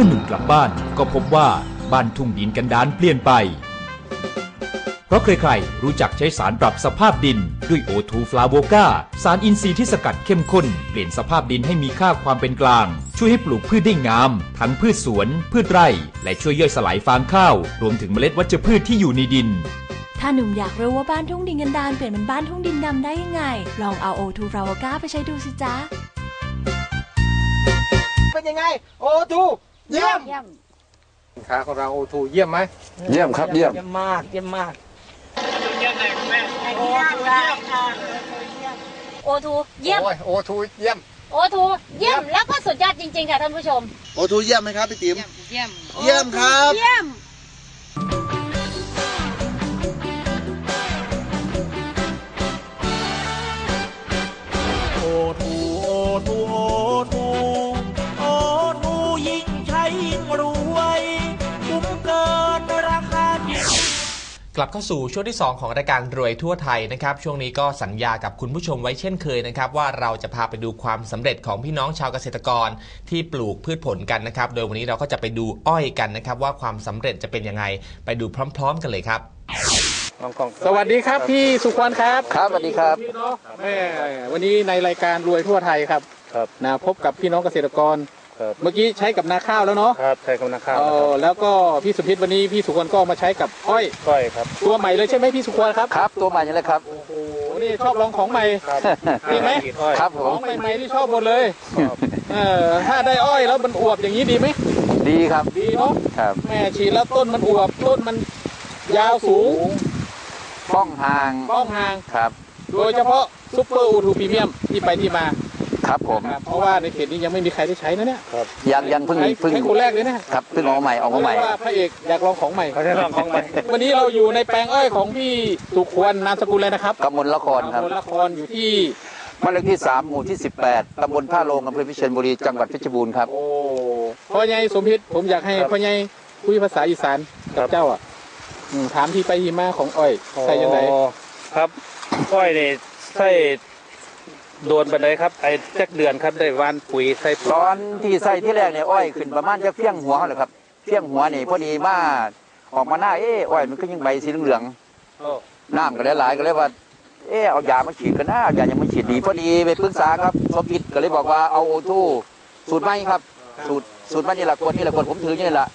มื่อหนุ่มกลับบ้านก็พบว่าบ้านทุ่งดินกันดานเปลี่ยนไป เพราะใครๆรู้จักใช้สารปรับสภาพดินด้วยโอทูฟลาโวกาสารอินทรีย์ที่สกัดเข้มข้น เปลี่ยนสภาพดินให้มีค่าความเป็นกลาง ช่วยให้ปลูกพืชได้งาม ทั้งพืชสวน พืชไร่ และช่วยย่อยสลายฟางข้าว รวมถึงเมล็ดวัชพืชที่อยู่ในดินถ้าหนุ่มอยากรู้ว่าบ้านทุ่งดินกันดานเปลี่ยนเป็นบ้านทุ่งดินดำได้ยังไง ลองเอาโอทูฟราวก้าไปใช้ดูสิจ๊ะ เป็นยังไง โอทู เยี่ยม สินค้าของเราโอทูเยี่ยมไหมเยี่ยมครับเยี่ยม เยี่ยมมากเยี่ยมมาก โอทูเยี่ยม โอ้ยโอทูเยี่ยม โอทูเยี่ยม แล้วก็สุดยอดจริงๆค่ะท่านผู้ชม โอทูเยี่ยมไหมครับพี่ติ๋มเยี่ยม เยี่ยมครับ เยี่ยม กลับเข้าสู่ช่วงที่ 2 ของรายการรวยทั่วไทยนะครับ ช่วงนี้ก็สัญญากับคุณผู้ชมไว้เช่นเคยนะครับ ว่าเราจะพาไปดูความสำเร็จของพี่น้องชาวเกษตรกรที่ปลูกพืชผลกันนะครับ โดยวันนี้เราก็จะไปดูอ้อยกันนะครับ ว่าความสำเร็จจะเป็นยังไงไปดูพร้อม ๆ กันเลยครับน้องกองสวัสดีครับพี่สุขวัญครับครับสวัสดีครับแม่วันนี้ในรายการรวยทั่วไทยครับครับนะพบกับพี่น้องเกษตรกร ครับเมื่อกี้ใช้กับนาข้าวแล้วเนาะครับใช้คำนาข้าวเออแล้วก็พี่สุพิษวันนี้พี่สุขวัญก็มาใช้กับอ้อย ก้อยครับตัวใหม่เลยใช่ไหมพี่สุขวัญครับครับ ตัวใหม่นี่แหละครับ โอ้โหนี่ชอบลองของใหม่จริงไหม อ้อยครับผขอมงใหม่ๆที่ชอบหมดเลยเออถ้าได้อ้อยแล้วมันอวบอย่างนี้ดีไหมดีครับดีเนาะครับแม่ฉีดแล้วต้นมันอวบต้นมันยาวสูงป้องห่างป้องห่าง ครับ โดยเฉพาะซุปเปอร์อูทูพรีเมียมที่ไปที่มา ครับผมครับเพราะว่าในเขตนี้ยังไม่มีใครได้ใช้นะเนี่ยยังยังเพิ่งใช้เพิ่งใช้คนแรกเลยนะครับเพิ่งออกมาใหม่ออกมาใหม่เรียกว่าพระเอกอยากลองของใหม่ เขาจะลองของใหม่ วันนี้เราอยู่ในแปลงอ้อยของพี่สุขวนนามสกุลเลยนะครับกำมลละครครับ ตำบลละครอยู่ที่บ้านเลขที่ 3 หมู่ที่ 18 ตำบลท่าโรงอำเภอพิเชียรบุรี จังหวัดเพชรบูรณ์ครับ โอ้พ่อใหญ่สมพิษผมอยากให้พ่อใหญ่คุยภาษาอีสานกับเจ้าอะอืมถามที่ไปที่มาของอ้อยใส่ยังไงอ๋อครับก้อยนี่ใส่ โดนไปเลยครับไอ้แจ็คเดือนครับได้หวานปุ๋ยใส่ปุ๋ยตอนที่ใส่ที่แรกเนี่ยอ้อยขึ้นประมาณจะเฟี้ยงหัวเขาเลยครับเฟี้ยงหัวนี่พอดีมาออกมาหน้าเอ้อ้อยมันก็ยังใบสีเหลืองโอ้ๆน้ำก็หลายๆก็เลยว่า เออเอายามาฉีดกันนะเอายายังไม่ฉีดดีพอดีไปปรึกษาครับสมคิดก็เลยบอกว่าเอาโอทูสูตรใหม่ครับ สูตรสูตรมันนี่แหละคนนี่แหละคนผมถือนี่แหละ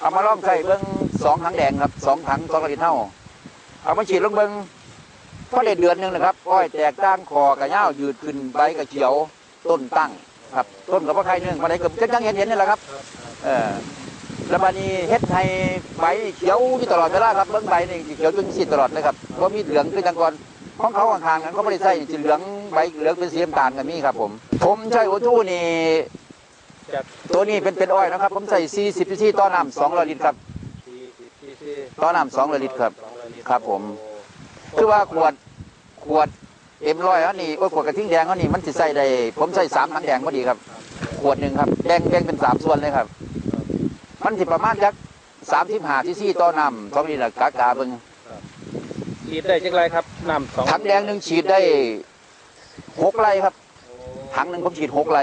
เอามาลองใส่เบิ้งสองถังแดงครับสองถังสองลิตรเท่า เอามาฉีดลงเบิ้ง พอได้เดือนหนึงนะครับอ้อยแตกตั้งคอกระเง่าวยืดขึ้นใบกระเขียวต้นตั้งครับ ต้นกับว่าใครหนึ่งมาได้เกือบจะยังเห็นเห็นนี่แหละครับ เออแล้วบานี้เฮ็ดให้ใบเขียวอยู่ตลอดเวลาครับเบิ้งใบนี่เขียวจนสีตลอดเลยครับเพราะมีเหลืองขึ้นจังก่อนของเขาข้างๆกันเขาไม่ได้ใส่สีเหลืองใบเหลืองเป็นสีน้ำตาลกันมีครับ ผม ผมใช้โอทูนี่ตัวนี้เป็นเป็นอ้อยนะครับ ผมใส่ 40ซีซีต่อน้ำ200ลิตรครับต่อน้ำ200ลิตรครับ ครับผม คือว่าขวด ขวดเอ็มร้อยอันนี้โอ้ยขวดกระทิงแดงอันนี้มันจะใส่ได้ผมใส่สามถังแดงพอดีครับ ขวดหนึ่งครับแบ่งแบ่งเป็นสามส่วนเลยครับ มันสิประมาณจักสามสิบห้าซีซีต่อน้ำสองลิตรละกากาเบิ่งฉีดได้จังไรครับน้ำสองถังแดงหนึ่งฉีดได้หกไร่ครับถังหนึ่งผมฉีดหกไร่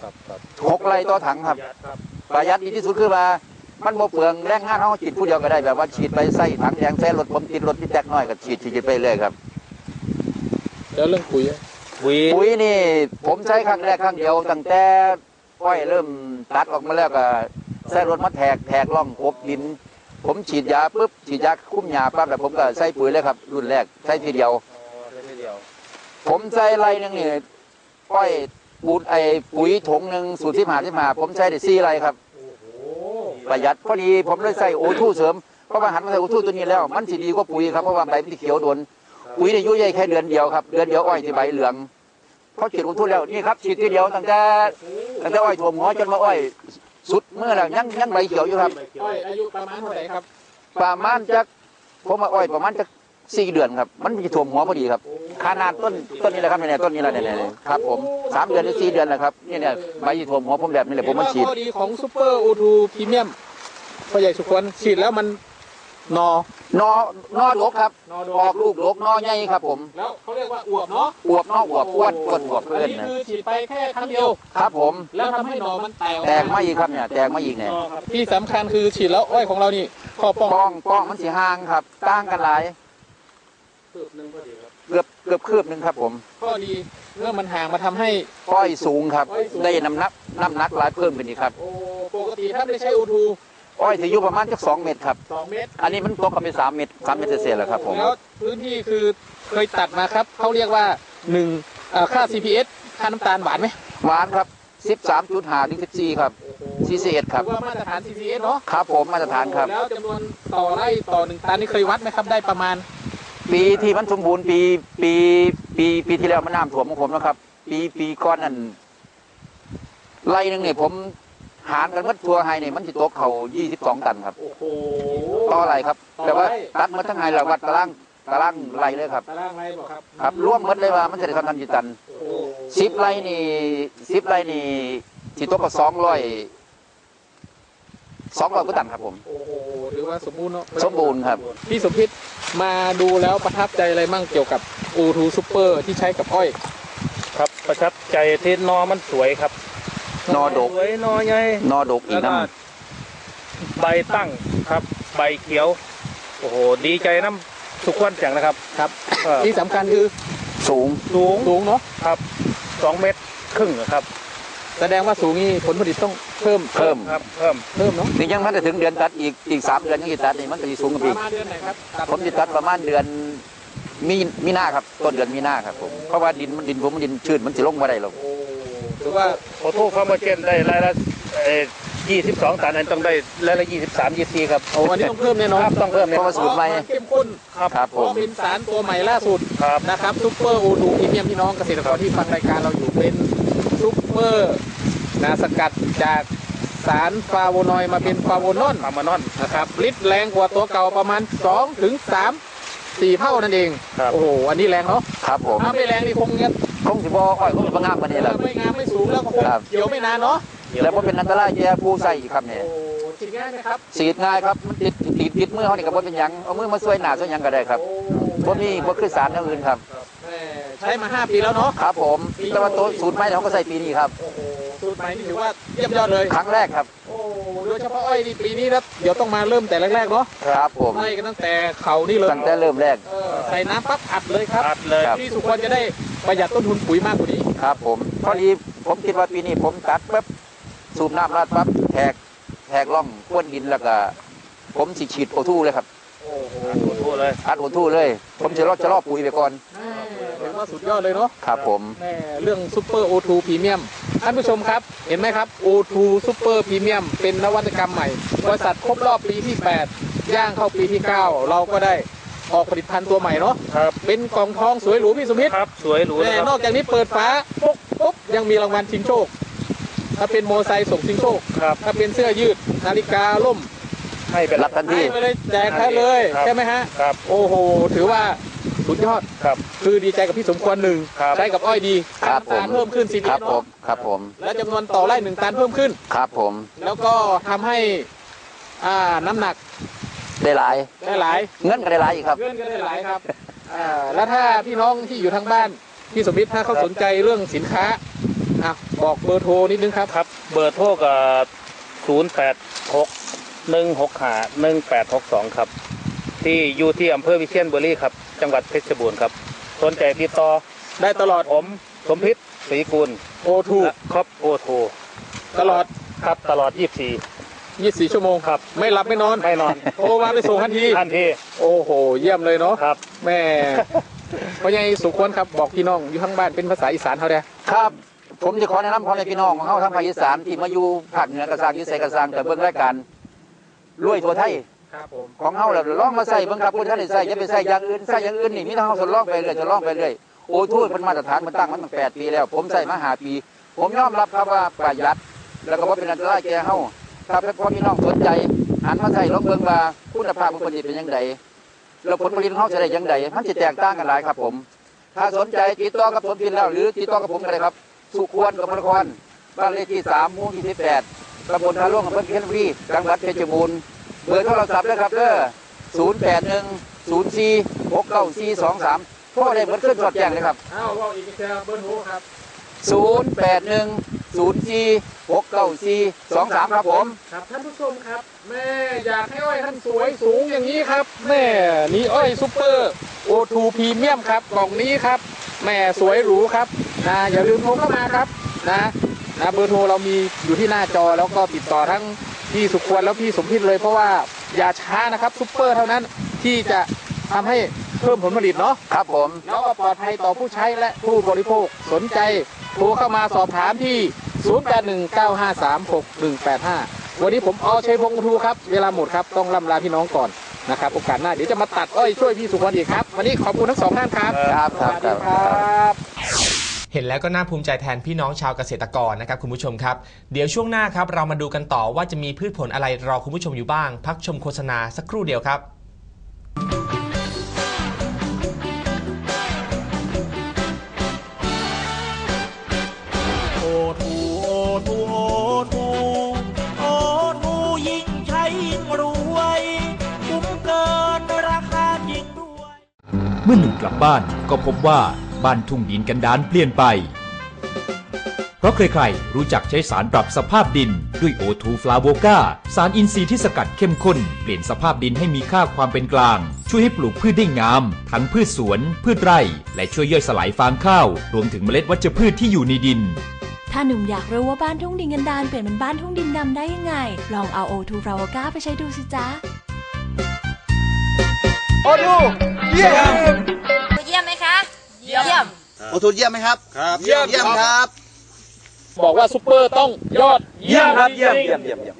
ครับครับหกไร่ต่อถังครับครับประหยัดดีที่สุดคือว่า มันโมเปลืองแรงงานเขาฉีดผู้เดียวก็ได้แบบว่าฉีดไปใส่ถังแดงใส่รถผมติดรถที่แตกน้อยก็ฉีดฉีดไปเรื่อยครับ แล้วเรื่องปุ๋ยอะปุ๋ยปุ๋ยนี่ ผมใช้ครั้งแรกครั้งเดียวตั้งแต่อ้อยเริ่มตัดออกมาแล้วก็ใส่รถมาแทกแทกล่องกบดิน ผมฉีดยาปุ๊บฉีดยาคุ้มยาปั๊บแล้วผมก็ใส่ปุ๋ยเลยครับ รุ่นแรกใส่ทีเดียวเดียวผมใส่ไรหนึงนี่อ้อยปูดไอปุ๋ยถุงหนึ่งสูตรที่หาที่มาผมใช้ได้สี่ไรครับ ประหยัดพอดีผมเลยใส่โอทูเสริมเพราะว่าหันมาใส่โอทูตัวนี้แล้วมันสิดีกว่าปุ๋ยครับเพราะว่าใบมันสิเขียวโดนปุ๋ยเนี่ยอายุใหญ่แค่เดือนเดียวครับเดือนเดียวอ้อยที่ใบเหลืองพอฉีดโอทูแล้วนี่ครับฉีดทีเดียวตั้งแต่ตั้งแต่อ้อยถ่วมหัวจนมาอ้อยสุดเมื่อแล้วยังยังใบเขียวอยู่ครับอ้อยอายุประมาณเท่าไหร่ครับประมาณจักผมมาอ้อยประมาณจัก สี่เดือนครับ มันจะถ่วมหัวพอดีครับขนาดต้นต้นนี้แหละครับเนี่ยต้นนี้แหละเนี่ยเนี่ยครับผมสามเดือนหรือสี่เดือนนะครับเนี่ยเนี่ยใบจะถ่วมหัวผมแบบนี้แหละผมมาฉีดข้อดีของซูเปอร์อูทูพรีเมียมพ่อใหญ่สุขวนฉีดแล้วมันนอนอนอดกครับนอดออกลูกดกนอใหญ่ครับผม แล้วเขาเรียกว่าอวบเนาะอวบนออวบอ้วนอ้วนอวบอัเพื่อนนนี้นะคือฉีดไปแค่ครั้งเดียวครับผม แล้วทำให้หนอมันแตกออแตกมาอีกครับเนี่ยแตกมาอีกเนี่ยที่สำคัญคือฉีดแล้วอ้อยของเรานี่ข้อป้องป้องป้องมันสีห่างครับต่างกันหลาย เกือบเกือบคืบหนึ่งครับผมข้อดีเมื่อมันห่างมาทำให้ อ้อยสูงครับอ้อยสูงได้น้ำหนักน้ำหนักหลายเพิ่มขึ้นอีกครับ โอ้ปกติถ้าไม่ได้ใช้อูทูอ้อยถืออยู่ประมาณจักสองเมตรครับ สองเมตรอันนี้มันตกกันไปสามเมตรสามเมตรเศษๆแล้วครับผมแล้วพื้นที่คือเคยตัดมาครับเขาเรียกว่าหนึ่งเอ่อค่า CPS ค่าน้ำตาลหวานไหมหวานครับสิบสามจุดห้าถึงสิบสี่ครับซีซีเอ็ดครับ ถือว่ามาตรฐาน CPS เนาะครับผมมาตรฐานครับ แล้วจำนวนต่อไร่ต่อหนึ่งตันนี่เคยวัดไหมครับได้ประมาณ ปีที่มันสมบูรณ์ปีปีปีปีที่แล้วมันน้ำท่วมของผมนะครับ ปีปีก้อนนั่นไร่หนึ่งเนี่ยผมหารกันมัดทัวไฮเนี่ยมันจะตกเขายี่สิบสองตันครับ โอ้โหต่อไรครับต่อไร่แต่ว่าตัดหมาทั้งไฮเราวัดตารางตารางไรเลยครับตารางไร่บอกครับครับรวมหมดเลยว่ามันจะได้ทำทันกี่ตันโอ้โหสิบไรนี่สิบไรนี่ที่ตกก็สองร้อย สองร้อยกว่าตันครับผม โอ้โหถือว่าสมบูรณ์เนาะสมบูรณ์ครับ พี่สมพิษมาดูแล้วประทับใจอะไรมั่งเกี่ยวกับอูทูซูเปอร์ที่ใช้กับอ้อย ครับประทับใจที่นอมันสวยครับนอดกสวยนอใหญ่นอดกอีแล้กวก็น้ใบตั้งครับ ใบเขียว โอ้โหดีใจน้ำสุขวันจังนะครับครับ เออที่สำคัญคือำสูง สูงสูงเนาะ ครับสองเมตรครึ่งครับ แสดงว่าสูงนี่ผลผลิตต้อง เพิ่มเพิ่มครับเพิ่มเพิ่มเนาะนี่ยังมันจะถึงเดือนตัดอีกอีกสามเดือนยังจะตัดนี่มันก็จะสูงขึ้นปอีระกมาณเดือนไหนครับตัดผมจะตัดประมาณเดือนมีมีนาครับต้นเดือนมีนาครับผมเพราะว่าดินมันดินผมมันดินชื้นมันจะลงมาได้หรอกโอ้ถือว่าโอโต้ฟาร์มเจนได้รายละยี่สิบสองตันอันต้องได้รายละยี่สิบสามยี่สี่ครับโอ้อันนี้ต้องเพิ่มแน่นอนครับต้องเพิ่มเพเนี่ยราะว่าสูตรใหม่เพาะนเข้มข้นครับเพผมราะเป็นสารตัวใหม่ล่าสุดครับนะครับซุปเปอร์โอทูพรีเมียมพี่น้องเกษตรกรที่ฟังรายการเราอยู่เป็นซุปเปอร์ นะสกัดจากสารฟลาโวนอยด์มาเป็นฟลาโวนอนฟาร์มานอนนะครับฤทธิ์แรงกว่าตัวเก่าประมาณ2ถึง3 4เท่านั่นเอง ครับ โอ้โห อันนี้แรงเนาะ ครับผมถ้าไม่แรงนี่คงจะคงสิบอ้อยคงสิบงามกว่านี้แหละไม่งามไม่สูงแล้วก็คงครับ เกี่ยวไม่นานเนาะ แล้วก็เป็นอันตรายแก่ผู้ใส่อีกครับเนี่ยโอ้ฉีดง่ายไหมครับ สีดง่ายครับมันติดติดติดมือเขานี่ก็บ่เป็นหยังเอามือมาช่วยหนาช่วยหยังก็ได้ครับโอ้บ่มีบ่คือสารอย่างอื่นครับ แม่ ใช้มา 5 ปีแล้วเนาะครับผมแต่ว่าตัวสูตรใหม่เขาก็ใส่ปีนี้ครับโอ้โหสูตรใหม่นี่ถือว่าเยี่ยมยอดเลยครั้งแรกครับโอ้โดยเฉพาะอ้อยนี่ปีนี้นะเดี๋ยวต้องมาเริ่มแต่แรกๆเนาะครับผมไล่กันตั้งแต่เขานี่เลยตั้งแต่เริ่มแรกเออใส่น้ำปั๊บอัดเลยครับอัดเลยครับพี่สุควรจะได้ประหยัดต้นทุนปุ๋ยมากกว่านี้ครับ ผมพอดีผมคิดว่าปีนี้ผมตัดปั๊บสูบน้ำราดปั๊บแทกแทกล่องก้วนดินแล้วก็ ผมสิฉีดโอทูเลยครับโอ้โหโอ้โหเลยอัดโอทูเลย ผมจะรอจะรอปุ๋ยไปก่อนแม่ถือ ว่าสุดยอดเลยเนาะครับผมแม่เรื่องซูเปอร์โอทูพรีเมียมท่านผู้ชมครับ เห็นไหมครับ O2 ซูเปอร์พรีเมียมเป็นนวัตกรรมใหม่ บริษัทครบรอบปีที่ 8 ย่างเข้าปีที่ 9 เราก็ได้ออกผลิตภัณฑ์ตัวใหม่เนาะครับเป็นกล่องทองสวยหรูพี่สมิทครับสวยหรูแต่นะคนรัอบกจากนี้เปิดฝาปุ๊บปุ๊บยังมีรางวัลชิงโชค ถ้าเป็นโมอไซค์ส่งชิงโชคครับถ้าเป็นเสื้อยืดนาฬิกาล่มให้ไปรัรับบทันทีให้ไปเลยแจกให้เลยครับใช่ไหมฮะครับโอ้โห ถือว่า สุดยอด ครับ คือดีใจกับพี่สมควรหนึ่งครับใช้กับอ้อยดีครับผม น้ำตาลเพิ่มขึ้นสิครับผมเนาะครับผม และจำนวนต่อไร่หนึ่งตันเพิ่มขึ้น ครับผม แล้วก็ทำให้อ่าน้ำหนักได้หลาย ได้หลายเงินก็ได้หลายอีกครับ เพื่อนก็ได้หลายครับอ่าแล้วถ้าพี่น้องที่อยู่ทางบ้านพี่สมบิตถ้าเขาสนใจเรื่องสินค้าอะบอกเบอร์โทรนิดนึงครับ ครับ เบอร์โทรกับศูนย์แปดหกหนึ่งหกหาหนึ่งแปดหกสองครับ ที่อยู่ที่อำเภอวิเชียรบุรีครับ จังหวัดเพชรบูรณ์ครับสนใจติดต่อได้ตลอดผมสมพิษศรีกุลโอทูและครอบโอโทตลอด ครับตลอด 24 24 ชั่วโมงครับ ไม่หลับไม่นอนไม่นอน โทรมาไปส่งทันที ทันทีโอ้โห เยี่ยมเลยเนาะครับ แม่พ่อใหญ่สุขควรครับบอกพี่น้องอยู่ทั้งบ้านเป็นภาษาอีสานเขาเด้อครับ ผมจะขอแนะนำพ่อแม่พี่น้องของเขาทางภาคอีสานที่มาอยู่ภาคเหนือกระซังยี่ใส่กระซังแต่เบิ่งรายการรวยทั่วไทยครับผม ของเฮาแล้วลองมาใส่เบิ่งครับผู้ท่านได้ใส่อย่าไปใส่อย่างอื่นใส่อย่างอื่นนี่มีทางเฮาทดลองไปเรื่อยทดลองไปเรื่อยโอ้ทูตมันมาตรฐานมันตั้งมันตั้ง8ปีแล้ว ผมใส่มา5ปี ผมยอมรับครับว่าประหยัด แล้วก็บ่าเป็นอันตรายแก่เฮาถ้าพ่อพี่น้องสนใจหันมาใส่ลองเบิ่งว่าคุณภาพของมันสิเป็นจังไดแล้วผลผลิตเฮาจะได้จังไดมันสิแตกต่างกันหลายครับ ผม ถ้าสนใจติดต่อกับสมพินแล้ว หรือติดต่อกับผมก็ได้ครับ สุขวนกับมรครบ้านเลขที่3หมู่28ตำบลทาล่วงอำเภอเคียนบุรีจังหวัดเพชรบูรณ์ บอร์โทรศัพท์ด้วยครับเด้อศูนย์แปดหนึ่งศูนย์สี่หกเก้าสี่สองสามโทรได้เบิดขึ้นสอดแจ้งเลยครับอ้าวว่าอีกแชร์เบอร์โทรครับศูนย์แปดหนึ่งศูนย์สี่หกเก้าสี่สองสามครับผม ครับท่านผู้ชมครับ แม่อยากให้อ้อยท่านสวยสูงอย่างนี้ครับ แม่นี่อ้อยซูเปอร์โอทูพรีเมียมครับกล่องนี้ครับ แม่สวยหรูครับนะอย่าลืมโทรเข้ามาครับนะนะเบอร์โทรเรามีอยู่ที่หน้าจอแล้วก็ติดต่อทั้ง พี่สุควรแล้วพี่สมพิษเลยเพราะว่าอย่าช้านะครับซูเปอร์เท่านั้นที่จะทำให้เพิ่มผลผลิตเนาะครับผมแล้วก็ปลอดภัยต่อผู้ใช้และผู้บริโภคสนใจโทรเข้ามาสอบถามที่ 0819536185 วันนี้ผมอชัยพงศ์ทูครับ เวลาหมดครับ ต้องล่ำลาพี่น้องก่อนนะครับ โอกาสหน้าเดี๋ยวจะมาตัดอ้อยช่วยพี่สุวรรณอีกครับ วันนี้ขอบคุณทั้งสองท่านครับ ครับครับสวัสครัดีบครับ เห็นแล้วก็น่าภูมิใจแทนพี่น้องชาวเกษตรกรนะครับคุณผู้ชมครับ เดี๋ยวช่วงหน้าครับเรามาดูกันต่อว่าจะมีพืชผลอะไรรอคุณผู้ชมอยู่บ้าง พักชมโฆษณาสักครู่เดียวครับโอทูโอทูโอทูโอทูยิ่งใช้ยิ่งรวยคุ้มเกินราคาจริงด้วยเมื่อหนุ่มกลับบ้านก็พบว่า บ้านทุ่งดินกันดานเปลี่ยนไป เพราะใครๆรู้จักใช้สารปรับสภาพดินด้วยโอทูฟลาโวกาสารอินทรีย์ที่สกัดเข้มข้น เปลี่ยนสภาพดินให้มีค่าความเป็นกลาง ช่วยให้ปลูกพืชได้งาม ทั้งพืชสวน พืชไร่ และช่วยย่อยสลายฟางข้าว รวมถึงเมล็ดวัชพืชที่อยู่ในดินถ้าหนุ่มอยากรู้ว่าบ้านทุ่งดินกันดานเปลี่ยนเป็นบ้านทุ่งดินดำได้ยังไง ลองเอาโอทูฟราวก้าไปใช้ดูสิจ๊ะ โอ้ทูเยี่ยม เยี่ยมโอทูเยี่ยมไหมครับ ครับ เยี่ยมเยี่ยมครับ บอกว่าซูเปอร์ต้องยอดเยี่ยมครับ เยี่ยมเยี่ยมเยี่ยม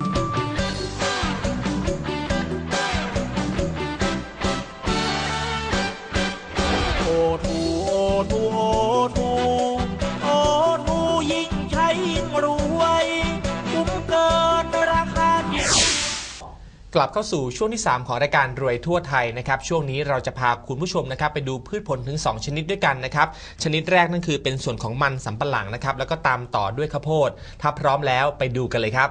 กลับเข้าสู่ช่วงที่ 3 ของรายการรวยทั่วไทยนะครับช่วงนี้เราจะพาคุณผู้ชมนะครับไปดูพืชผลถึง 2 ชนิดด้วยกันนะครับชนิดแรกนั่นคือเป็นส่วนของมันสำปะหลังนะครับแล้วก็ตามต่อด้วยข้าวโพด ถ้าพร้อมแล้วไปดูกันเลยครับ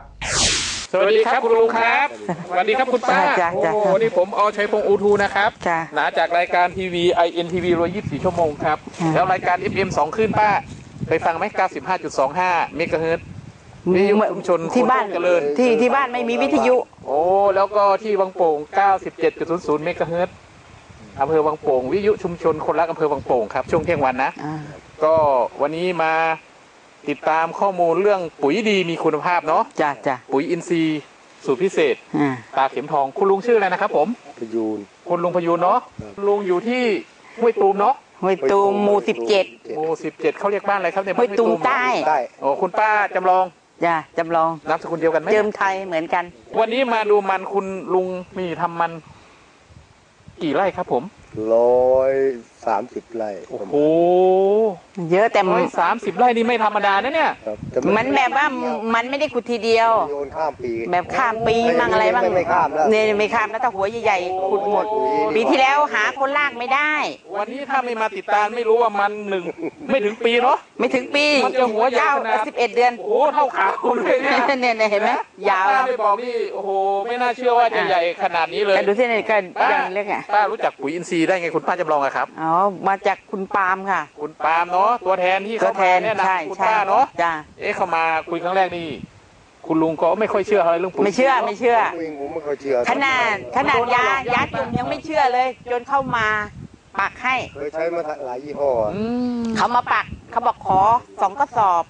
สวัสดีครับคุณลุงครับ สวัสดีครับคุณป้า จ้ะจ้ะโอ้โหนี่ผมอชัยพงศ์อูทูนะครับจ้ะนะจากรายการทีวี INTV รวย24 ชั่วโมงครับ ค่ะ แล้วรายการ FM 2 ขึ้นป้า ไปฟังไหม95.25 เมกะเฮิรตซ์ วิทยุชุมชนที่บ้านโคตรเจริญที่ที่บ้านไม่มีวิทยุ โอ้แล้วก็ที่วังโป่ง 97.00 เมกะเฮิรตซ์อำเภอวังโป่งวิทยุชุมชนคนรักอำเภอวังโป่งครับช่วงเที่ยงวันนะอ่าก็วันนี้มาติดตามข้อมูลเรื่องปุ๋ยดีมีคุณภาพเนาะจ้ะจ้ะปุ๋ยอินทรีย์สูตรพิเศษอ่าตาเข็มทองคุณลุงชื่ออะไรนะครับผมพยูนคุณลุงพยูนเนาะคุณลุงอยู่ที่ห้วยตูมเนาะห้วยตูมหมู่สิบเจ็ดหมู่สิบเจ็ดเขาเรียกบ้านอะไรครับเนี่ยห้วยตูมใต้ใต้โอ้คุณป้าจำลอง จ้ะจำลองนามสกุลเดียวกันไหมเจิมไทยเหมือนกัน วันนี้มาดูมันคุณลุงมีทำมัน กี่ไร่ครับผม ร้อยสามสิบไร่โอ้โหเยอะแต่ร้อยสามสิบไร่นี่ไม่ธรรมดานะเนี่ย ครับแต่มันแบบว่ามันไม่ได้ขุดทีเดียว โยนข้ามปีแบบข้ามปีมั่งอะไรบ้างไม่ข้ามแล้วเนี่ยไม่ข้ามแล้วแต่หัวใหญ่ๆขุดหมด ปีที่แล้วหาคนลากไม่ได้ วันนี้ถ้าไม่มาติดตามไม่รู้ว่ามันหนึ่งไม่ถึงปีเนาะ ไม่ถึงปีมันจะหัวใหญ่เก้าขนาด สิบเอ็ดเดือนโอ้โหเท่าขาผมเลยเนี่ยเนี่ยเนี่ยเห็นไหมยาวป้าไม่บอกนี่โอ้โห ไม่น่าเชื่อว่าจะใหญ่ขนาดนี้เลยแต่ดูที่นี่ก็ป้ายังเล็กอะป้ารู้จักปุ๋ยอินทรีย์ได้ไงคุณป้าจำลองอะครับ อ๋อ มาจากคุณปาล์มค่ะ คุณปาล์มเนาะตัวแทนที่ตัวเข้าแทมานเนี่ยนะใช่คุณใช่ป้าเนาะจ้ะเอ๊ะเข้ามาคุยครั้งแรกนี่คุณลุงก็ไม่ค่อยเชื่ออะไรเรื่องปุ๋ยไม่เชื่อไม่เชื่อผมไม่ค่อยเชื่อ ขนาดขนาดยายาจุ่มยังไม่เชื่อเลย จนเข้ามาปักให้เคยใช้มาหลายยี่ห้ออืมเขามาปักเขาบอกขอสองกระสอบ